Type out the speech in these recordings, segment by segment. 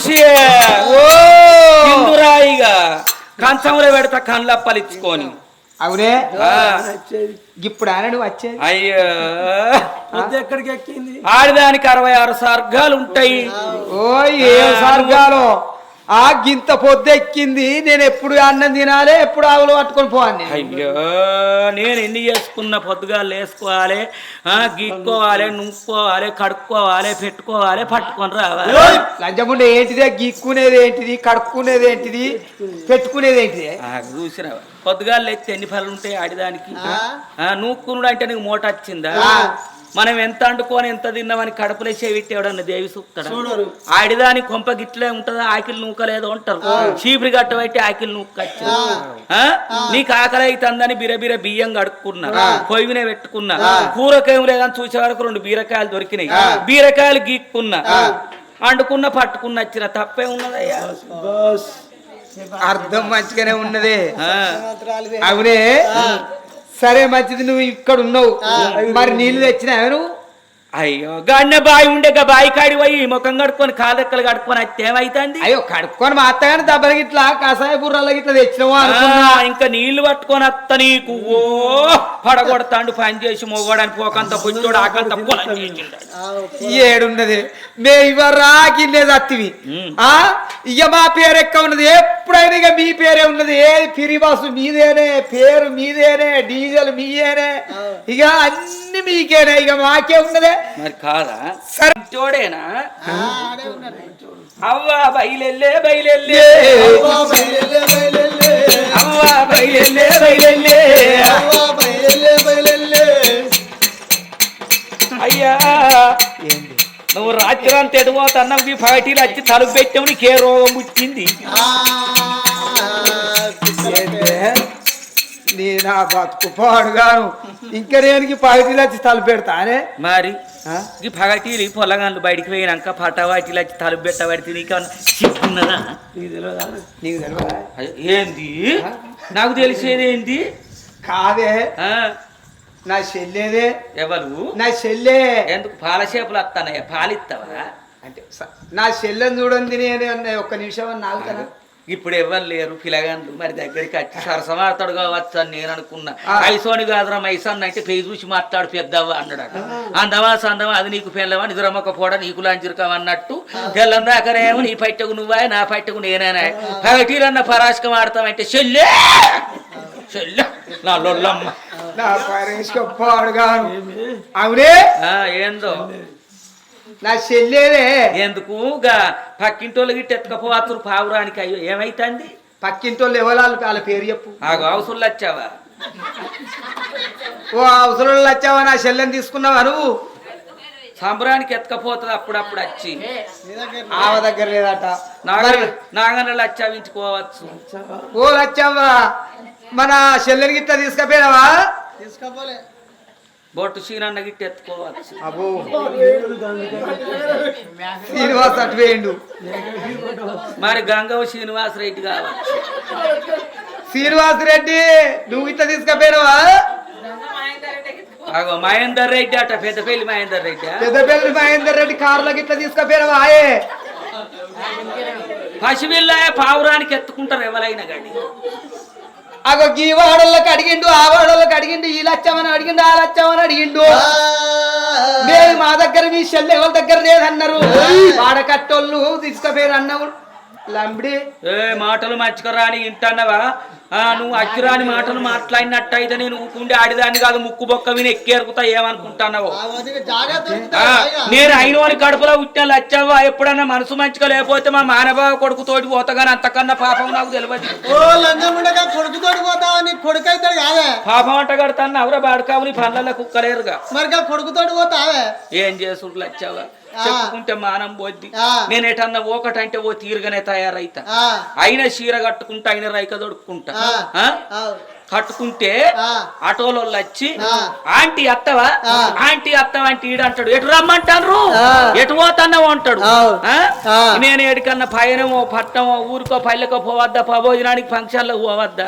చూసి కంచంలో పెడతా కళ్ళు అప్పలిచ్చుకొని అవునే? ఇప్పుడు ఆయన నువ్వు వచ్చేది? అయ్యో. ఎక్కడికి ఎక్కింది? ఆడదానికి అరవై ఆరు సర్గాలు ఉంటాయి. ఓ ఏ స్వర్గాలు ఆ గింత పొద్దెక్కింది నేను ఎప్పుడు అన్నం తినాలి ఎప్పుడు ఆవులు పట్టుకొని పోవాలి అయ్యో నేను ఎన్ని చేసుకున్న పొద్దుగా లేసుకోవాలి ఆ, గీక్కోవాలి నువ్వుకోవాలి కడుక్కోవాలి పెట్టుకోవాలి పట్టుకొని రావాలి. లంచముండే ఏంటిది? గీక్కునేది ఏంటిది? కడుక్కునేది ఏంటిది? పెట్టుకునేది ఏంటిది? ఆ, చూసినావా పొద్దుగా లేస్తే ఎన్ని పనులు ఉంటాయి ఆడిదానికి? ఆ, నూక్కునుడు అంటే నీకు మూట వచ్చిందా మనం ఎంత అండుకొని ఎంత తిన్నామని కడుపులో చేవిట్టి ఎవడన్నా దేవి సూక్తాడు ఆడిదాని కొంప గిట్లే ఉంటదా? ఆకిలి నూకలేదో అంటారు. చీపురి గట్ట పెట్టి ఆకిలి నూకచ్చు. నీకు ఆకలి అవుతుందని బిరబిర బియ్యం కడుక్కున్నా. పొయ్యి మీద పెట్టుకున్నా. కూరకేం లేదని చూసే వరకు రెండు బీరకాయలు దొరికినాయి. బీరకాయలు గీక్కున్నా. అండుకున్న పట్టుకున్న వచ్చిన తప్పే ఉన్నదయ్యా అర్థం మంచిగానే ఉన్నది. అవునే? సరే మంచిది నువ్వు ఇక్కడ ఉన్నావు మరి నీళ్ళు తెచ్చినావు నువ్వు అయ్యో గన్న బాయి ఉండే గా బాయి కాడి పోయి ముఖం కడుక్కొని కాదెక్కలు కడుక్కొని అయితే ఏమైతుంది? అయ్యో కడుక్కొని మా అత్తగాని దెబ్బలు గిట్లా కషాయ బుర్రల గిట్లా తెచ్చినావు అనుకున్నా. ఇంకా నీళ్ళు పట్టుకొని అత్త నీకు ఓ పడగొడతాండు పని చేసి మొగోడని పోకంత పుచ్చోడు ఆకంత. ఏడున్నది. మే గిన్నే దత్తివి. ఉమ్. ఆ? ఇక మా పేరు ఎక్క ఉన్నది ఎప్పుడైనా ఇక మీ పేరే ఉన్నది. ఏది ఫిరి బస్సు మీదేనే పేరు మీదేనే డీజిల్ మీయేనే. ఇక అన్ని మీకేనే ఇక మాకే ఉన్నదే. మరి కాదా? సరే. చోడేనా అవ్వా బయలెల్లే బయలెల్లే అవ్వా బయలెల్లే బయలెల్లే అయ్యా ఏంది? నువ్వు రాత్రి అంత ఎడిపోతున్నావు ఈ పార్టీలు వచ్చి తలుపు పెట్టావు నీకు ఏ రోగం పుట్టింది. నీ నా బతుకు పాడుగాను ఇంకా నేను పైటీలు వచ్చి తలు పెడతానే మరి? ఈ పగటీలు పొలగాళ్ళు బయటికి పోయినాక పటవాటిలు వచ్చి తలుపు పెట్టబడితే నీకు నీకు తెలియదా ఏంది? నాకు తెలిసేది ఏంది? కాదే. నా చెల్లేదే. ఎవరు? నా చెల్లే. ఎందుకు? పాల చేపలు వస్తానయ్యా పాలిస్తావా అంటే నా చెల్లెని చూడండి నేను ఒక్క నిమిషం నాగుతానా ఇప్పుడు ఎవరు లేరు పిలగాండ్రు మరి దగ్గరికి వచ్చి సరసమాడతాడు కావచ్చు అని నేను అనుకున్నా. ఐసోని కాదురా మైసన్ అంటే పేరు చూసి మాట్లాడు పెద్దవ్వ అన్నాడట. అందమా సందమా అది నీకు పెళ్ళవా? నిద్రమ్మక పోడ నీకు లాంచిరుకావు అన్నట్టు. తెల్లం దాకనేమో నీ పట్టకు నువ్వా నా పట్టకు నేనేనా పగటీలన్న పరాశకం ఆడతామంటే చెల్లె! చెల్లె! నా లొల్లమ్మ. నా పరేష్ పాడుగాను. అవునే? ఆ, ఏందో? నా చెల్లేదే ఎందుకు గా పక్కింటోళ్ళు గిట్ట ఎత్తుకపోతురు పావురానికి. అయ్యో ఏమైతుంది? పక్కింటోళ్ళు ఎవరాలు వాళ్ళ పేరు చెప్పు. ఆ అవసరం వచ్చావా? ఓ అవసరం వచ్చావా? నా చెల్లెని తీసుకున్నావా నువ్వు? సంబరానికి ఎత్తుకపోతుంది అప్పుడప్పుడు వచ్చి. ఆవ దగ్గర లేదట. నాగ నాగనలు వచ్చావించుకోవచ్చు ఓ లచ్చావా మన చెల్లెని గిట్ట తీసుకపోయినావా? బొట్టు సీనన్న గిట్ట ఎత్తుకోవచ్చు అబ్బో. శ్రీనివాస్ అటు వేయండు. మరి గంగవ శ్రీనివాస్ రెడ్డి కావచ్చు శ్రీనివాస్ రెడ్డి నువ్వు ఇట్లా తీసుకపోయినావా? అగో మహేందర్ రెడ్డి అట పెద్దపల్లి మహేందర్ రెడ్డి. పెద్దపల్లి మహేందర్ రెడ్డి కారులోకి ఇట్లా తీసుకపోయినావా? ఆయే. పసివిల్లాయ పావురానికి ఎత్తుకుంటారు ఎవరైనా కానీ. అగో గీ వాడోళ్ళకి అడిగిండు ఆ వాడోళ్ళకి అడిగిండు ఈ లచ్చమని అడిగిండు ఆ లచ్చమని అడిగిండు. మేము మా దగ్గర మీ చెల్లె ఎవరి దగ్గర లేదన్నారు. వాడకట్టోళ్ళు తీసుకుపోయారు అన్నావు లంబడి. ఏ మాటలు మర్చుకోరాని ఇంటన్నవా? ఆ నువ్వు అచ్చురాని మాటలు మాట్లాడినట్టయితే నేను ఊకుండే ఆడిదాన్ని కాదు ముక్కు బొక్క విని ఎక్కేరుకుతా ఏమనుకుంటున్నావు? నేను అయినోని కడుపులో ఉట్టిన లచ్చావా ఎప్పుడన్నా మనసు మంచిగా లేకపోతే మా మానవ కొడుకు తోటి పోతాగాని అంతకన్నా పాపం నాకు తెలియదు పాపం అంట కడతాను అవరా బాడుకావు నీ పనులలో కుక్కలేరుగా మరి కొడుకుతోటి పోతావే? ఏం చేసుడు లచ్చావా చెప్పుకుంటే మానం పోద్ది. నేను ఎటన్నా ఒకటంటే ఓ తీరుగానే తయారైతా. అయిన చీర కట్టుకుంటా అయిన రైక? ఆ, కట్టుకుంటే. ఆటోలో వచ్చి. ఆంటీ అత్తవా. ఆంటీ అత్తవా అంటే ఈడు అంటాడు ఎటు రమ్మంటారు. ఎటు పోతున్నావు అంటాడు. నేను ఎడికన్నా పయనమో పట్టణమో ఊరికో పల్లెకో పోవద్దా భోజనానికి ఫంక్షన్లో పోవద్దా.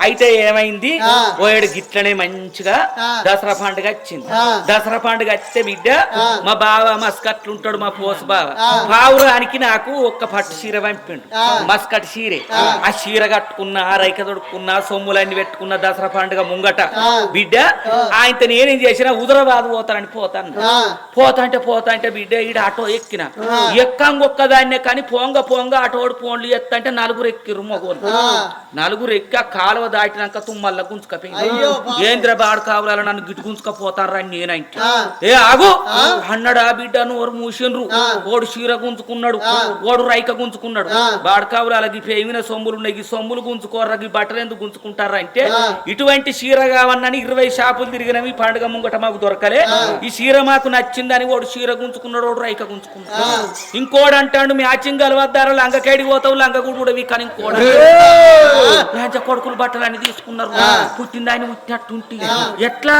అయితే ఏమైంది ఆ. ఓయడు గిట్లనే మంచిగా. దసరా పండుగ వచ్చింది. దసరా పండుగ వస్తే బిడ్డ. మా బావ మస్కట్లు ఉంటాడు మా పోసు బావ. పావురానికి నాకు ఒక్క పట్టు చీర పంపిండు. మస్కట్ చీరే ఆ చీర కట్టుకున్నా రైక తొడుక్కున్నా సొమ్ములన్నీ పెట్టుకున్న దసరా పండుగ ముంగట. బిడ్డ ఆయనతో నేనేం చేసిన ఉదరబాద్ పోతానని పోతాను ఆ. పోతాంటే పోతాంటే బిడ్డ ఈడ ఆటో ఎక్కిన. ఎక్కంగొక్కదాన్నే కానీ పోంగ పోంగ ఆటోడు ఫోన్లు ఎత్తంటే నలుగురు ఎక్కిర్రు మగోళ్ళు ఆ. నలుగురు ఎక్కి కాలువ దాటినాక తుమ్మల్ల గుంజుకపోయింది అయ్యో పాపం. ఏంద్ర బాడు కావాల నన్ను గిట్టు గుంజుకపోతారా అని నేనంటే. ఏ ఆగు అన్నాడు ఆ బిడ్డ నోరు మూసిండ్రు ఆ. ఓడు చీర గుంజుకున్నాడు. ఓడు రైక గుంజుకున్నాడు ఆ. బాడు కావులాలకి పేమిన సొమ్ములు ఉన్నాయి సొమ్ములు గుంజుకోర్రా ఈ బట్టలు ఎందుకు గుంజుకుంటారా అంటే. ఇటువంటి చీర కావన్నని ఇరవై షాపులు తిరిగినవి పండుగ ముంగట మాకు దొరకలే. ఈ చీర మాకు నచ్చిందని ఓడు చీర గుంజుకున్నాడు ఓడు రైక గుంజుకున్నాడు. ఆ. ఇంకోడు అంటాడు మ్యాచింగ్ కలవద్దారు లంగకేడికి పోతావు లంగ కూడా కానీ ఇంకోడు రాజ కొడుకులు బట్టలు అని తీసుకున్నారు పుట్టింది ఆయన ఉట్టినట్టుంటి ఎట్లా?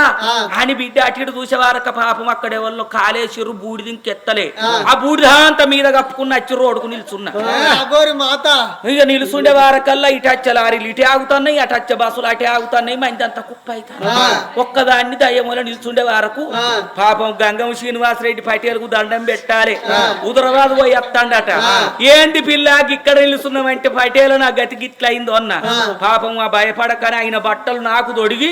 అని బిడ్డ అటు ఇటు చూసే వారక పాపం అక్కడే వాళ్ళు కాలేసిరు బూడిది ఇంకెత్తలే. ఆ. బూడిద అంత మీద కప్పుకున్న వచ్చి రోడ్డుకు నిల్చున్నా. ఇక నిలుసుండే వారకల్లా ఇటు వచ్చే లారీలు ఇటే ఆగుతున్నాయి అటు వచ్చే బస్సులు అటే ఆగుతున్నాయి మంది అంతా కుప్ప అవుతారు ఒక్కదాన్ని దయ్యముల నిల్చుండే వరకు పాపం గంగం శ్రీనివాసరెడ్డి పటేలకు దండం పెట్టాలి. ఉదరవాదు పోయి ఎత్తాడట ఏంది పిల్లకి ఇక్కడ నిలుస్తున్నామంటే పటేల నా గతి గిట్ల అయిందో అన్న పాపం ఆ భయపడకని ఆయన బట్టలు నాకు తొడిగి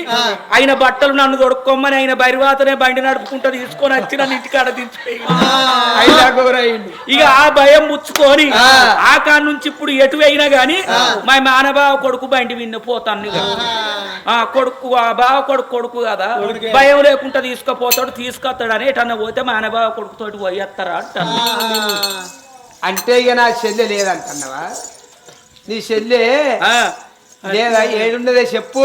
ఆయన బట్టలు నన్ను తొడుక్కోమని ఆయన బరివాతనే బండి నడుపుకుంటా తీసుకొని వచ్చి నన్ను ఇంటికాడ దించిపోయి. ఇక ఆ భయం ముచ్చుకొని ఆ. కాడ నుంచి ఇప్పుడు ఎటు అయినా గాని మా మానబావ కొడుకు బండి విన్న పోతాను. ఆ కొడుకు ఆ బావ కొడుకు కొడుకు కదా. భయం లేకుండా తీసుకుపోతాడు తీసుకొస్తాడని ఎటన్నా పోతే మానబావ కొడుకుతోటి పోయేస్తారా అంటాను అంటే ఇక నా చెల్లె లేదంటున్నావా? నీ చెల్లె లేదా ఏడున్నదే చెప్పు.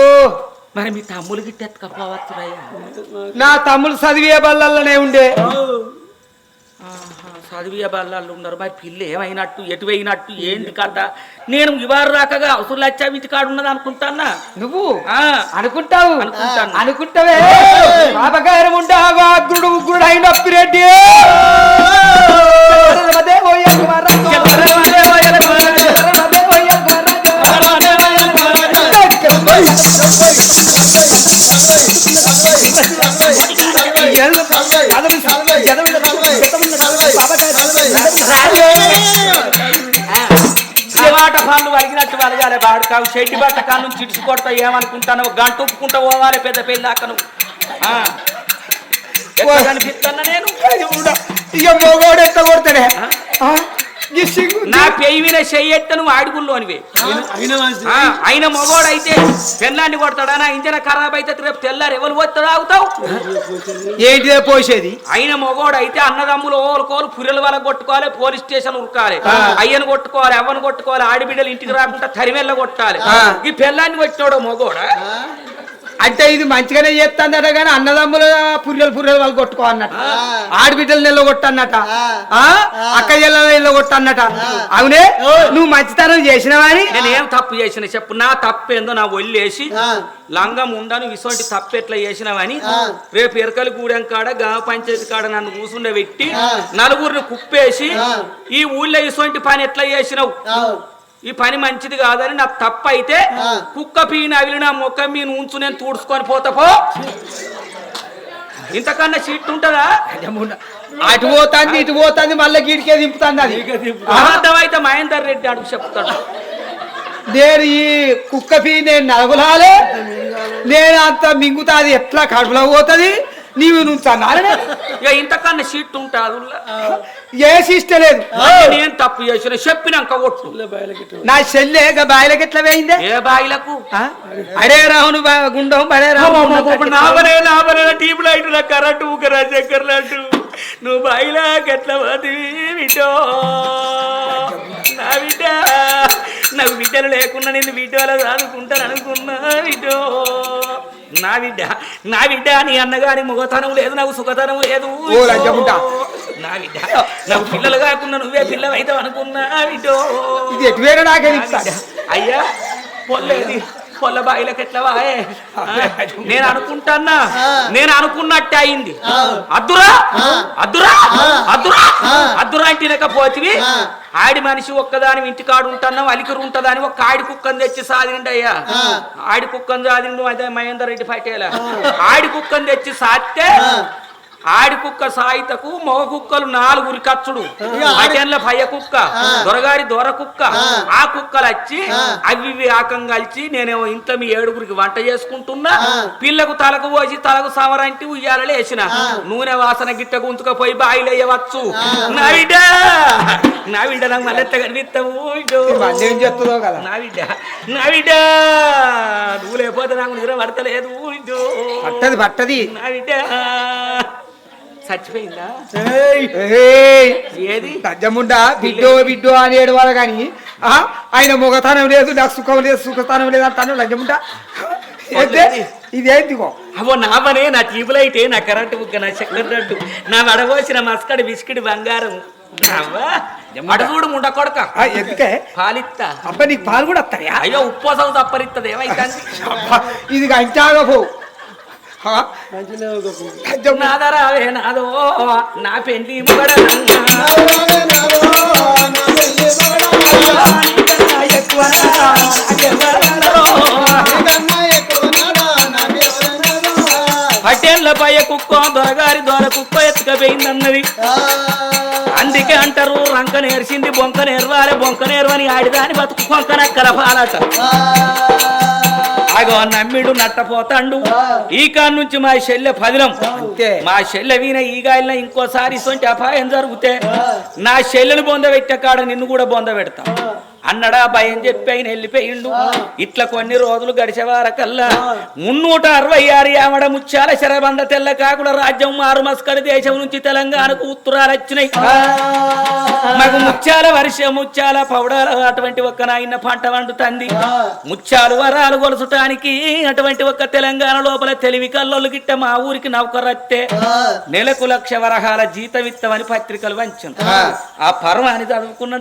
మరి మీ తమ్ములు గిట్ట ఎత్తుకపోవచ్చురయ్యా నా తమ్ముడు చదివే బల్లల్లోనే ఉండే. చదివే బల్లాళ్ళు ఉన్నారు. మరి పిల్ల ఏమైనట్టు ఎటు పోయినట్టు ఏంది కథ? నేను ఇవారు రాకగా అవసరం లచ్చా ఇంటి కాడు ఉన్నది అనుకుంటానా? నువ్వు? ఆ, అనుకుంటావు? అనుకుంటాను. అనుకుంటావే? పాపకారం ఉంటావా అగ్రుడు ఉగ్రుడు అయిన రెడ్డి చివాట పనులు వలిగినట్టు వలగాలి వాడు కావు చెడ్డి బట్ట కాళ్ళ నుంచి ఇడిచి కొడతా ఏమనుకుంటాను గంట ఉప్పుకుంటా పోవాలి పెద్ద పెళ్ళి దాకా నువ్వు కనిపిస్తున్నా నేను ఇక మొగోడు ఎట్లా కొడతాడే నా పెయివిన చెయ్యెత్త నువ్వు ఆడుగుల్లోనివే అయిన మనిషి ఆ, అయిన మగోడైతే పెళ్ళాన్ని కొడతాడా? నా ఇంజన ఖరాబ్ అయితే రేపు తెల్లారు ఎవరు పోతాడు ఆగుతావు? ఏంటిదే పోసేది? అయిన మగోడైతే అన్నదమ్ములు ఓలుకోలు పుర్రెల వల్ల కొట్టుకోవాలి పోలీస్ స్టేషన్ ఉరకాలి. అయ్యను కొట్టుకోవాలి అవ్వను కొట్టుకోవాలి ఆడిబిడ్డలు ఇంటికి రాకుండా తరిమెల్ల కొట్టాలి. ఈ పెళ్ళాన్ని కొట్టినోడు మగోడా? అంటే ఇది మంచిగానే చేస్తుందట కానీ అన్నదమ్ముల పుర్రెలు పుర్రెలు వాళ్ళు కొట్టుకో అన్నట. ఆడబిడ్డలు నిల్ల కొట్టన్నట ఆ? అక్క చెల్లెల నిల్ల కొట్టన్నట అవునే? నువ్వు మంచితనం చేసినవాని నేనేం తప్పు చేసిన చెప్పు. నా తప్పు ఏందో నా ఒళ్ళేసి. లంగం ఉందని ఇటువంటి తప్పు ఎట్లా చేసినావని రేపు ఎరకలు గూడెం కాడ గ్రామ పంచాయతీ కాడ నన్ను కూసుండ పెట్టి నలుగురిని కుప్పేసి ఈ ఊళ్ళో ఇటువంటి పని ఎట్లా చేసినావు. ఈ పని మంచిది కాదని నాకు తప్పు అయితే కుక్క పీన అవిలి నా ముఖం మీద ఉంచు నేను తూడ్చుకొని పోతా పో. ఇంతకన్నా సీట్ ఉంటుందా? అటు పోతాంది ఇటు పోతాంది మళ్ళీ గీడికే దింపుతాంది అది. అబద్ధమైతే మహేందర్ రెడ్డి అడుగు చెప్తాడు. నేను ఈ కుక్క పీ నేను నలుగులాలే నేను అంత మింగుతాది ఎట్లా కడుపులో పోతుంది? నీవు నువ్వు తన్నాలనే ఇక ఇంతకన్నా సీట్ ఉంటుంది ఏ శిష్ట లేదు. నేను తప్పు చేసిన చెప్పినాక ఒట్టు నా చెల్లె ఇక బాయిలకి ఎట్లా వేయిందే? ఏ బాయిలకు? రాహును బా- గుండం బడే రాహును నావనే నావనే టీప్ లైట్ కరెంటు ఊకరా చక్కెర లడ్డు. నువ్వు బాయిలా బిడ్డో. నా బిడ్డ నాకు బిడ్డలు లేకుండా నేను బిడ్డలో చదువుకుంటాను అనుకున్నా బిడ్డో. నా బిడ్డ నా బిడ్డ నీ అన్నగాని మొగతనం లేదు నాకు సుఖతనం లేదు. నా బిడ్డ నాకు పిల్లలు కాకుండా నువ్వే పిల్లవైతావు అనుకున్నా బిడ్డో ఇది నాకే. అయ్యా పొల్లేది పొల్ల బాయిలకు ఎట్లా వాయే నేను అనుకుంటాన్నా? నేను అనుకున్నట్టే అయింది. అద్దురా? అద్దురా? అద్దురా? అద్దురా ఇంటినకపోతివి ఆడి మనిషి ఒక్కదాని ఇంటికాడు ఉంటున్నావు అలికరు ఉంటదని ఒక ఆడి కుక్కని తెచ్చి సాదిండి అయ్యా ఆడి కుక్కని సాదిండు అదే మహేందర్ రెడ్డి పటేల ఆడి కుక్కని తెచ్చి సాస్తే ఆడి కుక్క సాయితకు మగ కుక్కలు నాలుగురి కచ్చుడు అటెన్ల పయ్య కుక్క దొరగారి దొర కుక్క. ఆ. కుక్కలు వచ్చి అవి ఇవి ఆకం కలిసి నేనేమో ఇంట్లో మీ ఏడుగురికి వంట చేసుకుంటున్నా పిల్లకు తలకు పోసి తలకు సవరంటి ఉయ్యాలలో వేసిన నూనె వాసన గిట్ట గుంతుకపోయి బాయిలు వేయవచ్చు నా బిడ్డ నా బిడ్డ నాకు మళ్ళీ కనిపిస్తావు మళ్ళీ ఏం చెప్తుందో కదా? నా బిడ్డ నా బిడ్డ నువ్వు లేకపోతే నాకు నిద్ర పడతలేదు పట్టది పట్టది. నా బిడ్డ చచ్చిపోయిందా? ఏయ్, ఏది? తజ్జముండా బిడ్డో బిడ్డో అని ఏడవాలి కానీ ఆ, ఆయన మొగతనం లేదు నాకు సుఖం లేదు సుఖస్థానం లేదు అంటాను లజ్జముండా ఏంటి? ఇదేంటిగో అవో నా పనే నా ట్యూబ్ లైటే నా కరెంటు బుగ్గ నా చక్కెర రడ్డు నా వడబోసిన మస్కడి బిస్కిట్ బంగారం. అడుగుడు ముండ కొడక. ఎందుకే? పాలిత్తా. అబ్బా నీకు పాలు కూడా వస్తాయా? అయ్యో ఉప్పసం తప్పరిత్తది ఏమైతే ఇది గంచాగా పో. ఆ, లజ్జముండా. నాదరావే నాదో నా పెండ్లి మొగడ పటేళ్ళ పయ్య కుక్క దొరగారి దొర కుక్క ఎత్తుకపోయిందన్నది. అందుకే అంటారు రంక నేర్చింది బొంక నేర్వాలి బొంక నేర్వని ఆడిదాని బతుకు కొంక నక్కల అగో నమ్మిడు నట్టపోతాండు. ఈ కాడ నుంచి మా చెల్లె పదిలం. అంతే. మా చెల్లె ఈ గాయల్లో ఇంకోసారి ఇసొంటి అపాయం జరిగితే నా చెల్లెని బొంద పెట్టే కాడ నిన్ను కూడా బొంద పెడతా. అన్నడా భయం చెప్పి ఆయన వెళ్ళిపోయిండు. ఇట్లా కొన్ని రోజులు గడిచేవారకల్లా మున్నూట అరవై ఆరు ఆమడ ముత్యాల శరబంద తెల్ల కాకుల రాజ్యం మారు మస్కడి దేశం నుంచి తెలంగాణకు ఉత్తరాలు వచ్చినాయి. మాకు ముత్యాల వర్షం ముత్యాల పౌడాల అటువంటి ఒక్క నాయన పంట వండుతుంది. ముత్యాలు వరాలు గొలుసటానికి అటువంటి ఒక్క తెలంగాణ లోపల తెలివి కల్లోలు గిట్ట మా ఊరికి నౌకరత్తే. నెలకు లక్ష వరహాల జీతమిత్తమని పత్రికలు వంచం ఆ. పర్వాన్ని చదువుకున్నాడు